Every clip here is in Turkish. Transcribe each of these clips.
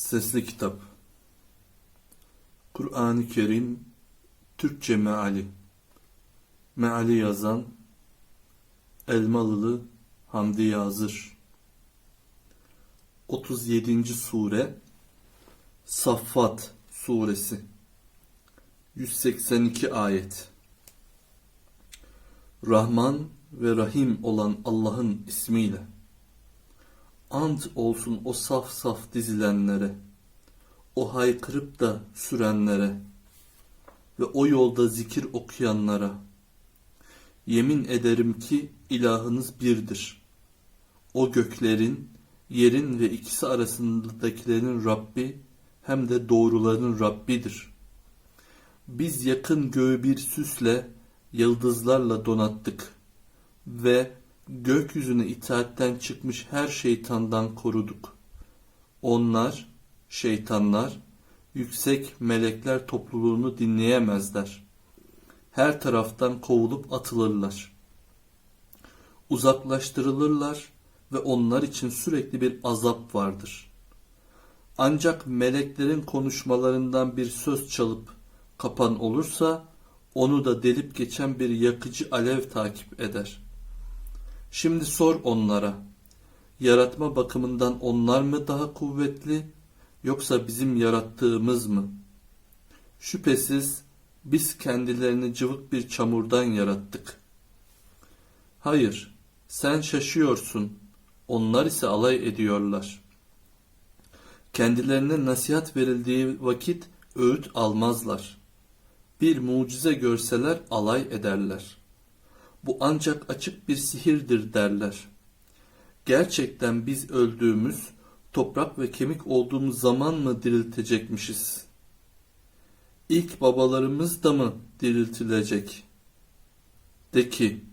Sesli Kitap. Kur'an-ı Kerim Türkçe Meali. Meali yazan Elmalılı Hamdi Yazır. 37. Sure Saffat Suresi. 182 Ayet. Rahman ve Rahim olan Allah'ın ismiyle Ant olsun o saf saf dizilenlere, o haykırıp da sürenlere ve o yolda zikir okuyanlara. Yemin ederim ki ilahınız birdir. O göklerin, yerin ve ikisi arasındakilerin Rabbi hem de doğruların Rabbidir. Biz yakın göğü bir süsle, yıldızlarla donattık ve gökyüzüne itaatten çıkmış her şeytandan koruduk. Onlar, şeytanlar, yüksek melekler topluluğunu dinleyemezler. Her taraftan kovulup atılırlar. Uzaklaştırılırlar ve onlar için sürekli bir azap vardır. Ancak meleklerin konuşmalarından bir söz çalıp kapan olursa, onu da delip geçen bir yakıcı alev takip eder.'' Şimdi sor onlara. Yaratma bakımından onlar mı daha kuvvetli yoksa bizim yarattığımız mı? Şüphesiz biz kendilerini cıvık bir çamurdan yarattık. Hayır, sen şaşıyorsun. Onlar ise alay ediyorlar. Kendilerine nasihat verildiği vakit öğüt almazlar. Bir mucize görseler alay ederler.'' Bu ancak açık bir sihirdir derler. Gerçekten biz öldüğümüz, toprak ve kemik olduğumuz zaman mı diriltecekmişiz? İlk babalarımız da mı diriltilecek? De ki,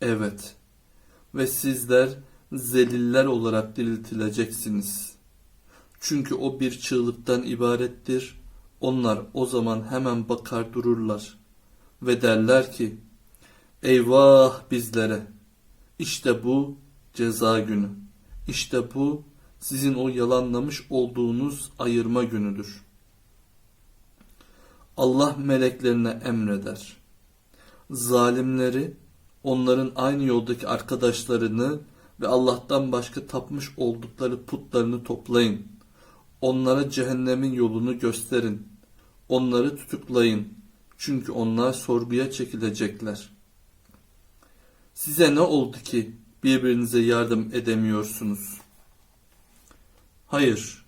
evet ve sizler zeliller olarak diriltileceksiniz. Çünkü o bir çığlıktan ibarettir. Onlar o zaman hemen bakar dururlar ve derler ki, Eyvah bizlere! İşte bu ceza günü. İşte bu sizin o yalanlamış olduğunuz ayırma günüdür. Allah meleklerine emreder. Zalimleri, onların aynı yoldaki arkadaşlarını ve Allah'tan başka tapmış oldukları putlarını toplayın. Onlara cehennemin yolunu gösterin. Onları tutuklayın. Çünkü onlar sorguya çekilecekler.'' Size ne oldu ki birbirinize yardım edemiyorsunuz? Hayır,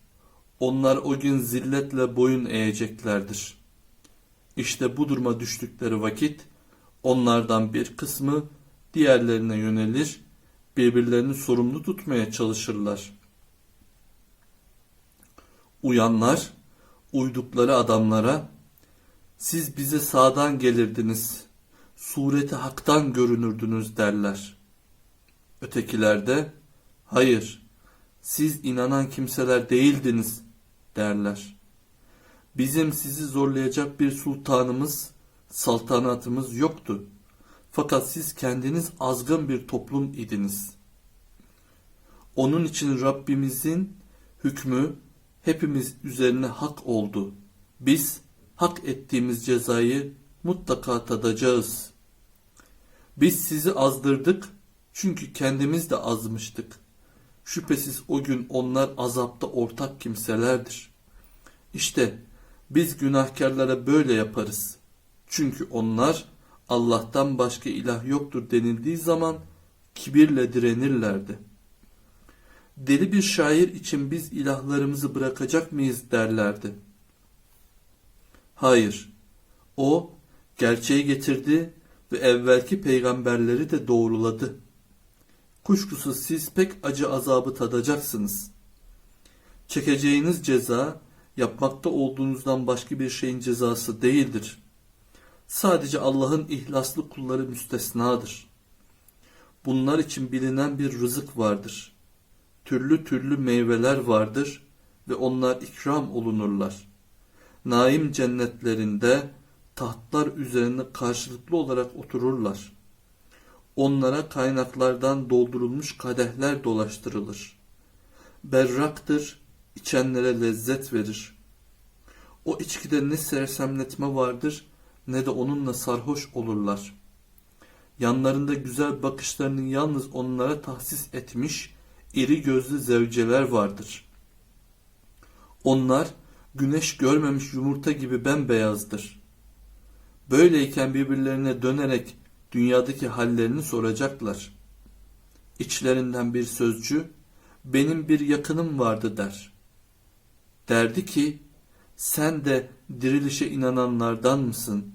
onlar o gün zilletle boyun eğeceklerdir. İşte bu duruma düştükleri vakit onlardan bir kısmı diğerlerine yönelir, birbirlerini sorumlu tutmaya çalışırlar. Uyanlar, uydukları adamlara, siz bize sağdan gelirdiniz, sureti haktan görünürdünüz derler. Ötekilerde hayır siz inanan kimseler değildiniz derler. Bizim sizi zorlayacak bir sultanımız, saltanatımız yoktu. Fakat siz kendiniz azgın bir toplum idiniz. Onun için Rabbimizin hükmü hepimiz üzerine hak oldu. Biz hak ettiğimiz cezayı mutlaka tadacağız.'' Biz sizi azdırdık çünkü kendimiz de azmıştık. Şüphesiz o gün onlar azapta ortak kimselerdir. İşte biz günahkarlara böyle yaparız. Çünkü onlar Allah'tan başka ilah yoktur denildiği zaman kibirle direnirlerdi. Deli bir şair için biz ilahlarımızı bırakacak mıyız derlerdi. Hayır, o gerçeği getirdi ve evvelki peygamberleri de doğruladı. Kuşkusuz siz pek acı azabı tadacaksınız. Çekeceğiniz ceza yapmakta olduğunuzdan başka bir şeyin cezası değildir. Sadece Allah'ın ihlaslı kulları müstesnadır. Bunlar için bilinen bir rızık vardır. Türlü türlü meyveler vardır ve onlar ikram olunurlar. Naim cennetlerinde tahtlar üzerine karşılıklı olarak otururlar. Onlara kaynaklardan doldurulmuş kadehler dolaştırılır. Berraktır, içenlere lezzet verir. O içkide ne sersemletme vardır ne de onunla sarhoş olurlar. Yanlarında güzel bakışlarını yalnız onlara tahsis etmiş iri gözlü zevceler vardır. Onlar güneş görmemiş yumurta gibi bembeyazdır. Böyleyken birbirlerine dönerek dünyadaki hallerini soracaklar. İçlerinden bir sözcü, benim bir yakınım vardı der. Derdi ki, sen de dirilişe inananlardan mısın?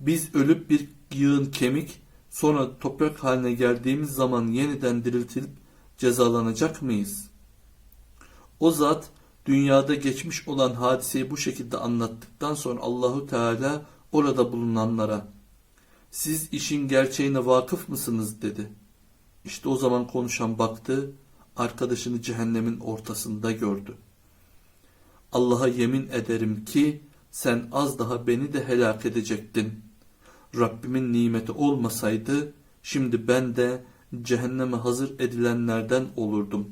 Biz ölüp bir yığın kemik, sonra toprak haline geldiğimiz zaman yeniden diriltilip cezalanacak mıyız? O zat dünyada geçmiş olan hadiseyi bu şekilde anlattıktan sonra Allahu Teala orada bulunanlara siz işin gerçeğine vakıf mısınız dedi. İşte o zaman konuşan baktı, arkadaşını cehennemin ortasında gördü. Allah'a yemin ederim ki sen az daha beni de helak edecektin. Rabbimin nimeti olmasaydı şimdi ben de cehenneme hazır edilenlerden olurdum.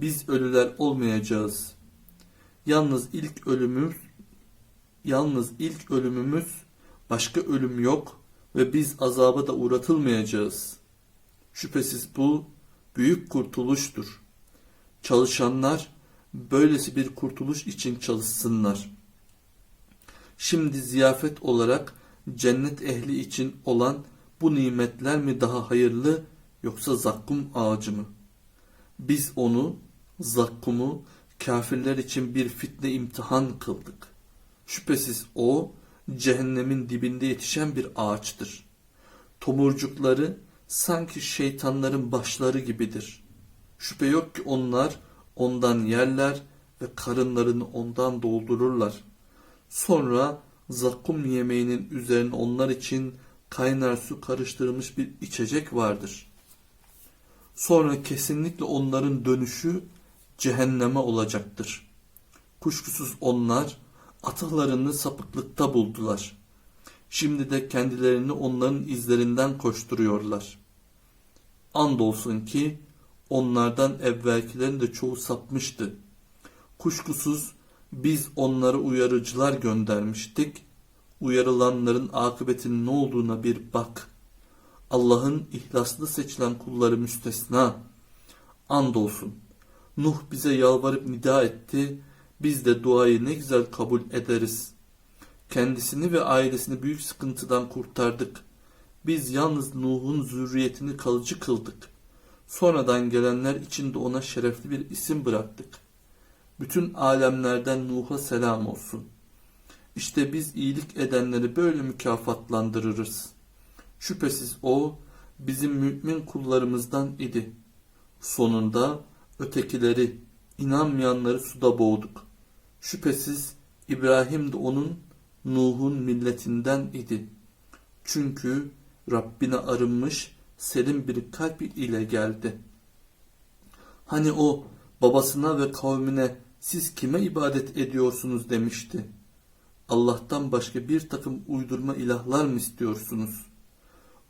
Biz ölüler olmayacağız. Yalnız ilk ölümümüz yalnız ilk ölümümüz başka ölüm yok ve biz azaba da uğratılmayacağız. Şüphesiz bu büyük kurtuluştur. Çalışanlar böylesi bir kurtuluş için çalışsınlar. Şimdi ziyafet olarak cennet ehli için olan bu nimetler mi daha hayırlı yoksa zakkum ağacı mı? Biz onu, zakkumu kafirler için bir fitne imtihan kıldık. Şüphesiz o cehennemin dibinde yetişen bir ağaçtır. Tomurcukları sanki şeytanların başları gibidir. Şüphe yok ki onlar ondan yerler ve karınlarını ondan doldururlar. Sonra zakkum yemeğinin üzerine onlar için kaynar su karıştırılmış bir içecek vardır. Sonra kesinlikle onların dönüşü cehenneme olacaktır. Kuşkusuz onlar atalarını sapıklıkta buldular. Şimdi de kendilerini onların izlerinden koşturuyorlar. Andolsun ki onlardan evvelkilerin de çoğu sapmıştı. Kuşkusuz biz onlara uyarıcılar göndermiştik. Uyarılanların akıbetinin ne olduğuna bir bak. Allah'ın ihlaslı seçilen kulları müstesna. Andolsun. Nuh bize yalvarıp nida etti. Biz de duayı ne güzel kabul ederiz. Kendisini ve ailesini büyük sıkıntıdan kurtardık. Biz yalnız Nuh'un zürriyetini kalıcı kıldık. Sonradan gelenler için de ona şerefli bir isim bıraktık. Bütün alemlerden Nuh'a selam olsun. İşte biz iyilik edenleri böyle mükafatlandırırız. Şüphesiz o bizim mümin kullarımızdan idi. Sonunda ötekileri, inanmayanları suda boğduk. Şüphesiz İbrahim de onun Nuh'un milletinden idi. Çünkü Rabbine arınmış serin bir kalp ile geldi. Hani o babasına ve kavmine siz kime ibadet ediyorsunuz demişti. Allah'tan başka bir takım uydurma ilahlar mı istiyorsunuz?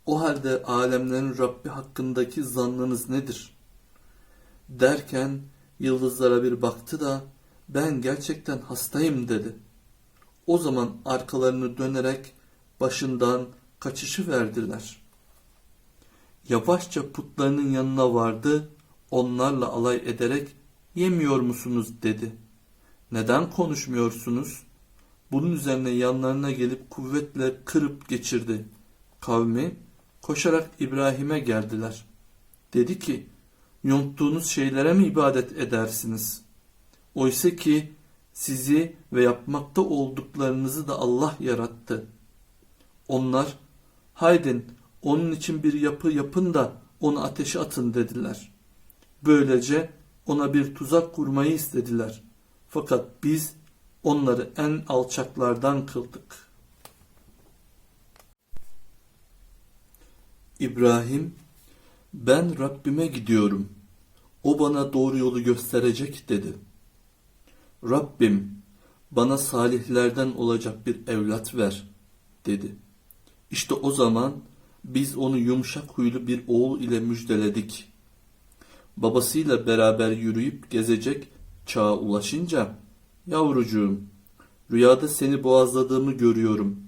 O halde alemlerin Rabbi hakkındaki zannınız nedir? Derken yıldızlara bir baktı da ben gerçekten hastayım dedi. O zaman arkalarını dönerek başından kaçışı verdiler. Yavaşça putlarının yanına vardı, onlarla alay ederek yemiyor musunuz dedi. Neden konuşmuyorsunuz? Bunun üzerine yanlarına gelip kuvvetle kırıp geçirdi. Kavmi koşarak İbrahim'e geldiler. Dedi ki, yonttuğunuz şeylere mi ibadet edersiniz? Oysa ki sizi ve yapmakta olduklarınızı da Allah yarattı. Onlar, haydin onun için bir yapı yapın da onu ateşe atın dediler. Böylece ona bir tuzak kurmayı istediler. Fakat biz onları en alçaklardan kıldık. İbrahim, ben Rabbime gidiyorum. O bana doğru yolu gösterecek dedi. Rabbim, bana salihlerden olacak bir evlat ver dedi. İşte o zaman biz onu yumuşak huylu bir oğul ile müjdeledik. Babasıyla beraber yürüyüp gezecek çağa ulaşınca, yavrucuğum, rüyada seni boğazladığımı görüyorum.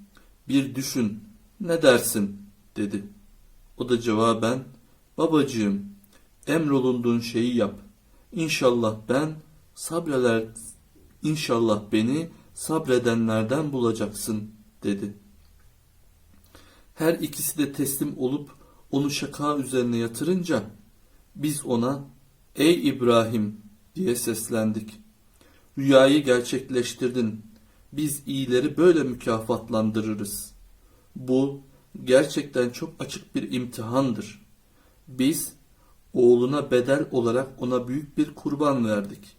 Bir düşün, ne dersin, dedi. O da cevaben, babacığım, emrolunduğun şeyi yap. İnşallah ben sabreler, inşallah beni sabredenlerden bulacaksın, dedi. Her ikisi de teslim olup onu şaka üzerine yatırınca biz ona ''Ey İbrahim'' diye seslendik. Rüyayı gerçekleştirdin. Biz iyileri böyle mükafatlandırırız. Bu gerçekten çok açık bir imtihandır. Biz oğluna bedel olarak ona büyük bir kurban verdik.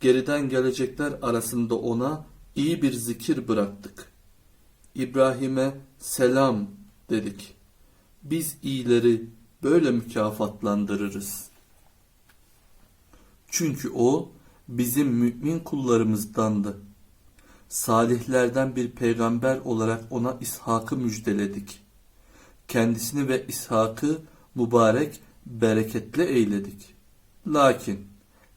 Geriden gelecekler arasında ona iyi bir zikir bıraktık. İbrahim'e selam dedik. Biz iyileri böyle mükafatlandırırız. Çünkü o bizim mümin kullarımızdandı. Salihlerden bir peygamber olarak ona İshak'ı müjdeledik. Kendisini ve İshak'ı mübarek, bereketli eyledik. Lakin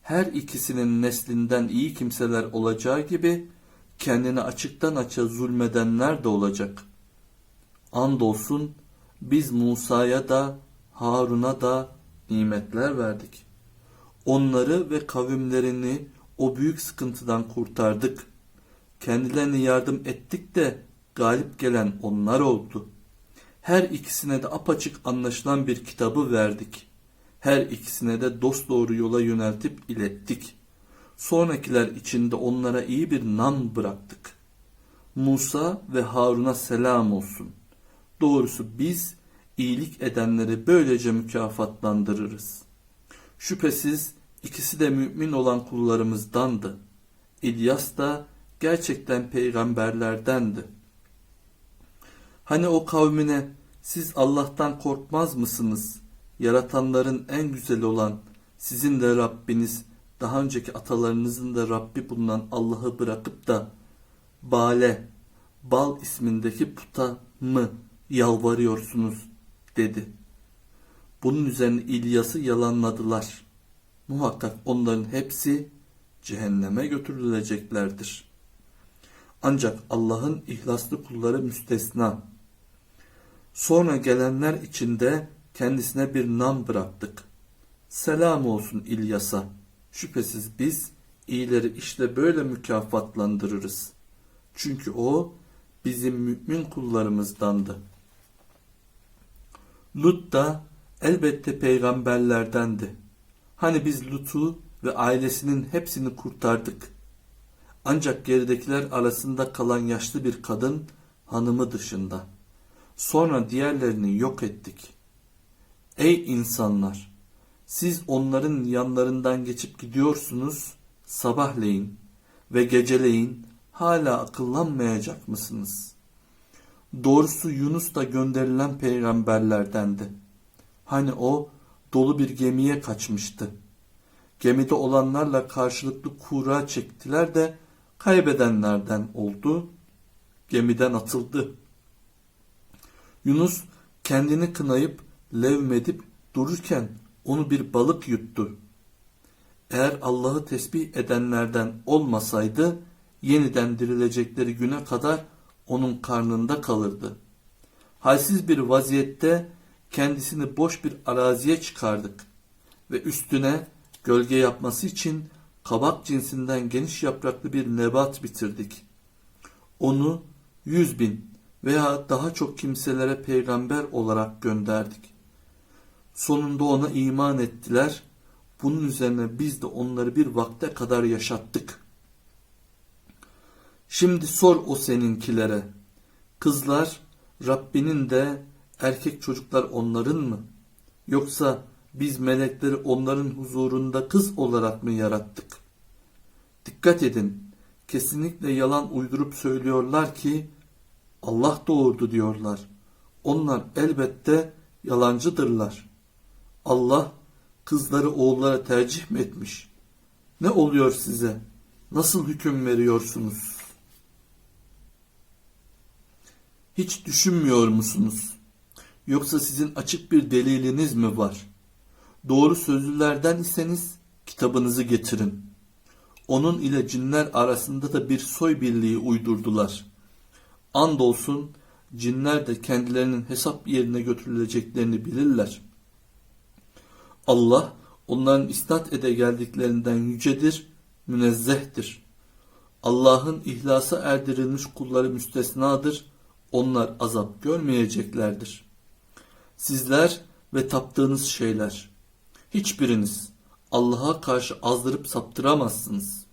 her ikisinin neslinden iyi kimseler olacağı gibi kendini açıktan açığa zulmedenler de olacak. Andolsun biz Musa'ya da Harun'a da nimetler verdik. Onları ve kavimlerini o büyük sıkıntıdan kurtardık. Kendilerine yardım ettik de galip gelen onlar oldu. Her ikisine de apaçık anlaşılan bir kitabı verdik. Her ikisine de dosdoğru yola yöneltip ilettik. Sonrakiler içinde onlara iyi bir nam bıraktık. Musa ve Harun'a selam olsun. Doğrusu biz iyilik edenleri böylece mükafatlandırırız. Şüphesiz ikisi de mümin olan kullarımızdandı. İlyas da gerçekten peygamberlerdendi. Hani o kavmine siz Allah'tan korkmaz mısınız? Yaratanların en güzeli olan sizin de Rabbiniz, daha önceki atalarınızın da Rabbi bulunan Allah'ı bırakıp da Bale, Bal ismindeki puta mı yalvarıyorsunuz dedi. Bunun üzerine İlyas'ı yalanladılar. Muhakkak onların hepsi cehenneme götürüleceklerdir. Ancak Allah'ın ihlaslı kulları müstesna. Sonra gelenler içinde kendisine bir nam bıraktık. Selam olsun İlyas'a. Şüphesiz biz iyileri işte böyle mükafatlandırırız. Çünkü o bizim mümin kullarımızdandı. Lut da elbette peygamberlerdendi. Hani biz Lut'u ve ailesinin hepsini kurtardık. Ancak geridekiler arasında kalan yaşlı bir kadın hanımı dışında. Sonra diğerlerini yok ettik. Ey insanlar! Siz onların yanlarından geçip gidiyorsunuz sabahleyin ve geceleyin hala akıllanmayacak mısınız? Doğrusu Yunus da gönderilen peygamberlerdendi. Hani o dolu bir gemiye kaçmıştı. Gemide olanlarla karşılıklı kura çektiler de kaybedenlerden oldu. Gemiden atıldı. Yunus kendini kınayıp levmedip dururken onu bir balık yuttu. Eğer Allah'ı tesbih edenlerden olmasaydı yeniden dirilecekleri güne kadar onun karnında kalırdı. Halsiz bir vaziyette kendisini boş bir araziye çıkardık ve üstüne gölge yapması için kabak cinsinden geniş yapraklı bir nebat bitirdik. Onu yüz bin veya daha çok kimselere peygamber olarak gönderdik. Sonunda ona iman ettiler. Bunun üzerine biz de onları bir vakte kadar yaşattık. Şimdi sor o seninkilere. Kızlar Rabbinin de erkek çocuklar onların mı? Yoksa biz melekleri onların huzurunda kız olarak mı yarattık? Dikkat edin. Kesinlikle yalan uydurup söylüyorlar ki Allah doğurdu diyorlar. Onlar elbette yalancıdırlar. Allah kızları oğullara tercih mi etmiş? Ne oluyor size? Nasıl hüküm veriyorsunuz? Hiç düşünmüyor musunuz? Yoksa sizin açık bir deliliniz mi var? Doğru sözlülerden iseniz kitabınızı getirin. Onun ile cinler arasında da bir soy birliği uydurdular. Andolsun cinler de kendilerinin hesap yerine götürüleceklerini bilirler. Allah onların isnat ede geldiklerinden yücedir, münezzehtir. Allah'ın ihlasa erdirilmiş kulları müstesnadır. Onlar azap görmeyeceklerdir. Sizler ve taptığınız şeyler. Hiçbiriniz Allah'a karşı azdırıp saptıramazsınız.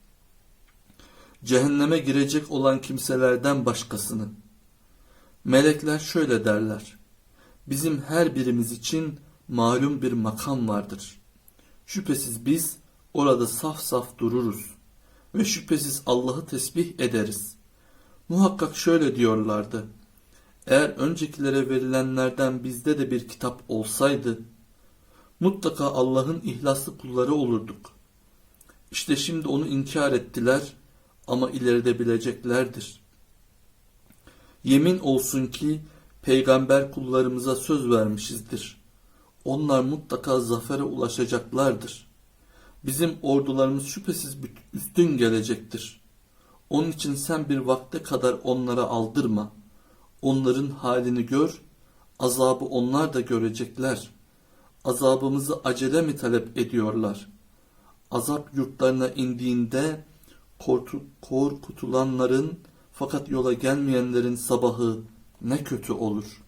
Cehenneme girecek olan kimselerden başkasını. Melekler şöyle derler. Bizim her birimiz için malum bir makam vardır. Şüphesiz biz orada saf saf dururuz ve şüphesiz Allah'ı tesbih ederiz. Muhakkak şöyle diyorlardı. Eğer öncekilere verilenlerden bizde de bir kitap olsaydı, mutlaka Allah'ın ihlaslı kulları olurduk. İşte şimdi onu inkar ettiler ama ileride bileceklerdir. Yemin olsun ki peygamber kullarımıza söz vermişizdir. Onlar mutlaka zafere ulaşacaklardır. Bizim ordularımız şüphesiz üstün gelecektir. Onun için sen bir vakte kadar onlara aldırma. Onların halini gör, azabı onlar da görecekler. Azabımızı acele mi talep ediyorlar? Azap yurtlarına indiğinde korku, korkutulanların fakat yola gelmeyenlerin sabahı ne kötü olur.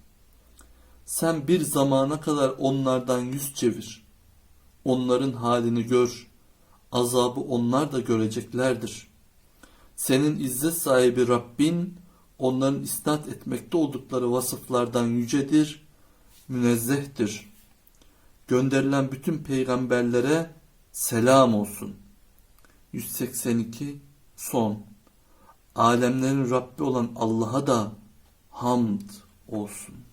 Sen bir zamana kadar onlardan yüz çevir. Onların halini gör. Azabı onlar da göreceklerdir. Senin izzet sahibi Rabbin onların isnat etmekte oldukları vasıflardan yücedir, münezzehtir. Gönderilen bütün peygamberlere selam olsun. 182 son. Alemlerin Rabbi olan Allah'a da hamd olsun.